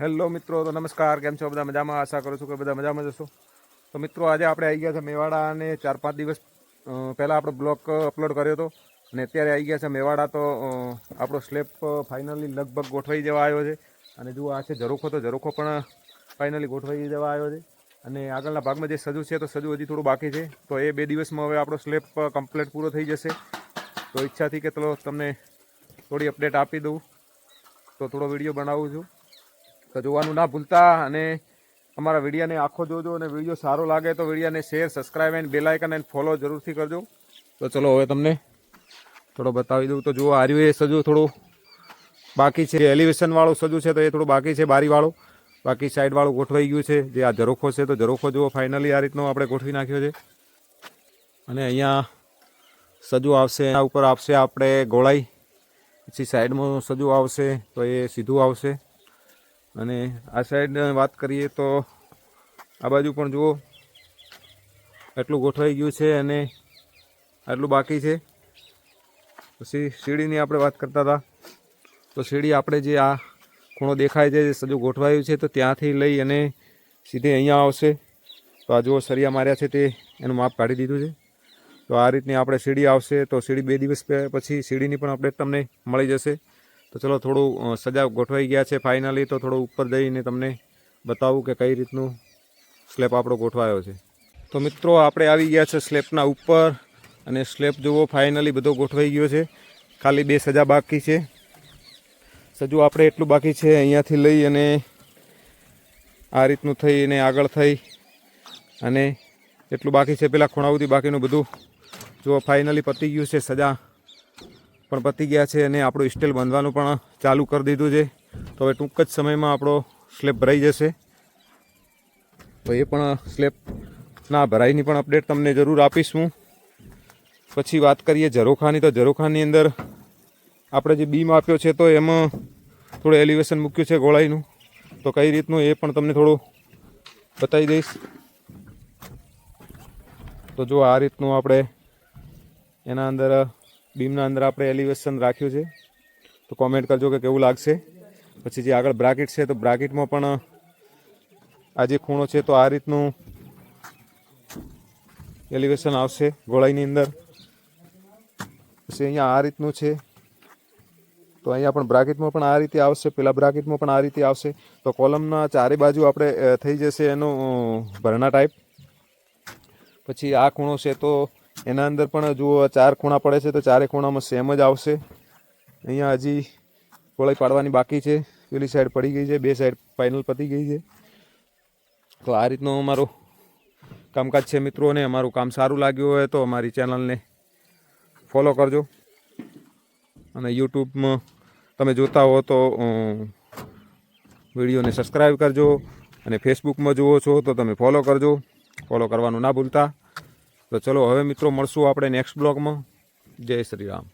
Hello મિત્રો, તો નમસ્કાર, કેમ છો? બધા મજામાં? આશા કરું છું કે બધા મજામાં જશો તો મિત્રો, આજે આપણે આવી ગયા છે મેવાડા અને ચાર પાંચ દિવસ પહેલાં આપણો બ્લોગ અપલોડ કર્યો હતો અને અત્યારે આવી ગયા છે મેવાડા તો આપણો સ્લેબ ફાઇનલી લગભગ ગોઠવાઈ જવા આવ્યો છે. અને જુઓ, આ છે ઝરોખો તો ઝરોખો પણ ફાઇનલી ગોઠવાઈ જવા આવ્યો છે. અને આગળના ભાગમાં જે સજુ છે, તો સજુ હજી થોડું બાકી છે. તો એ બે દિવસમાં હવે આપણો સ્લેબ કમ્પ્લીટ પૂરો થઈ જશે. તો ઈચ્છાથી કે તમને થોડી અપડેટ આપી દઉં. તો થોડો વીડિયો બનાવું છું. તો જોવાનું ના ભૂલતા અને અમારા વિડીયાને આખો જોજો અને વીડિયો સારો લાગે તો વિડીયાને share subscribe and bell icon and follow જરૂરથી કરજો. તો ચલો હવે તમને થોડો બતાવી દઉં. તો જુઓ આર્યું એ સજુ થોડું બાકી છે. એલિવેશનવાળું સજુ છે તો એ થોડું બાકી છે બારીવાળું બાકી સાઈડવાળું ગોઠવાઈ ગયું છે. જે આ ઝરોખો છે તો ઝરોખો જુઓ ફાઇનલી આ રીતનો આપણે ગોઠવી નાખ્યો છે. અને અહીંયા સજુ આવશે, એના ઉપર આપશે આપણે ગોળાઈ. પછી સાઈડમાં સજુ આવશે તો એ સીધું આવશે. અને આ સાઈડ વાત કરીએ તો આ બાજુ પણ જુઓ, એટલું ગોઠવાઈ ગયું છે અને આટલું બાકી છે. પછી સીડીની આપણે વાત કરતા હતા. તો સીડી આપણે જે આ ખૂણો દેખાય છે, જે સજુ ગોઠવાયું છે, તો ત્યાંથી લઈ અને સીધે અહીંયા આવશે. તો આ જુઓ સરિયા માર્યા છે તે, એનું માપ કાઢી દીધું છે. તો આ રીતની આપણે સીડી આવશે, તો સીડી બે દિવસ પછી સીડીની પણ અપડેટ તમને મળી જશે. તો ચલો થોડું સજા ગોઠવાઈ ગયા છે ફાઇનલી તો થોડું ઉપર જઈને તમને બતાવું કે કઈ રીતનું સ્લેબ આપણો ગોઠવાયો છે. તો મિત્રો, આપણે આવી ગયા છે સ્લેબના ઉપર અને સ્લેબ જુઓ ફાઇનલી બધો ગોઠવાઈ ગયો છે. ખાલી બે સજા બાકી છે. સજુ, આપણે એટલું બાકી છે અહીંયાથી લઈ અને આ રીતનું થઈ અને આગળ થઈ અને એટલું બાકી છે. પેલા ખૂણા બાકીનું બધું જો ફાઇનલી પતી ગયું છે સજા. પણ પતી ગયા છે અને આપણું સ્ટીલ બાંધવાનું પણ ચાલુ કરી દીધું છે. તો હવે ટૂંક જ સમયમાં આપણો સ્લેબ ભરાઈ જશે. તો એ પણ સ્લેબ ના ભરાઈની પણ અપડેટ તમને જરૂર આપીશું. પછી વાત કરીએ ઝરોખાની. તો ઝરોખાની અંદર આપણે જે બીમ આપ્યો છે તો એમાં થોડું એલિવેશન મૂક્યું છે ગોળાઈનું. તો કઈ રીતનું એ પણ તમને થોડું બતાવી દઈશ. તો જો આ રીતનું આપણે એના અંદર બીમના અંદર આપણે એલિવેશન રાખ્યું છે. તો કોમેન્ટ કરજો કે કેવું લાગશે. પછી જે આગળ બ્રાકેટ છે, તો બ્રાકેટમાં પણ આ જે ખૂણો છે, તો આ રીતનું એલિવેશન આવશે ગોળાઈની અંદર. પછી અહીંયા આ રીતનું છે. તો અહીંયા પણ બ્રાકેટમાં પણ આ રીતે આવશે. પેલા બ્રાકેટમાં પણ આ રીતે આવશે. તો કોલમના ચારે બાજુ આપણે થઈ જશે એનું ભરણા ટાઈપ પછી આ ખૂણો છે, તો એના અંદર પણ જુઓ ચાર ખૂણા પડે છે તો ચારે ખૂણામાં સેમ જ આવશે. અહીંયા હજી ગોળાઈ પાડવાની બાકી છે. પેલી સાઈડ પડી ગઈ છે, બે સાઈડ ફાઇનલ પતી ગઈ છે. તો આ રીતનું અમારું કામકાજ છે મિત્રો, અને અમારું કામ સારું લાગ્યું હોય તો અમારી ચેનલને ફોલો કરજો. અને યુટ્યુબમાં તમે જોતા હો તો વિડીયોને સબસ્ક્રાઈબ કરજો. અને ફેસબુકમાં જુઓ છો તો તમે ફોલો કરજો. ફોલો કરવાનું ના ભૂલતા. તો ચલો હવે મિત્રો મળશું આપણે નેક્સ્ટ બ્લોગમાં. જય શ્રી રામ.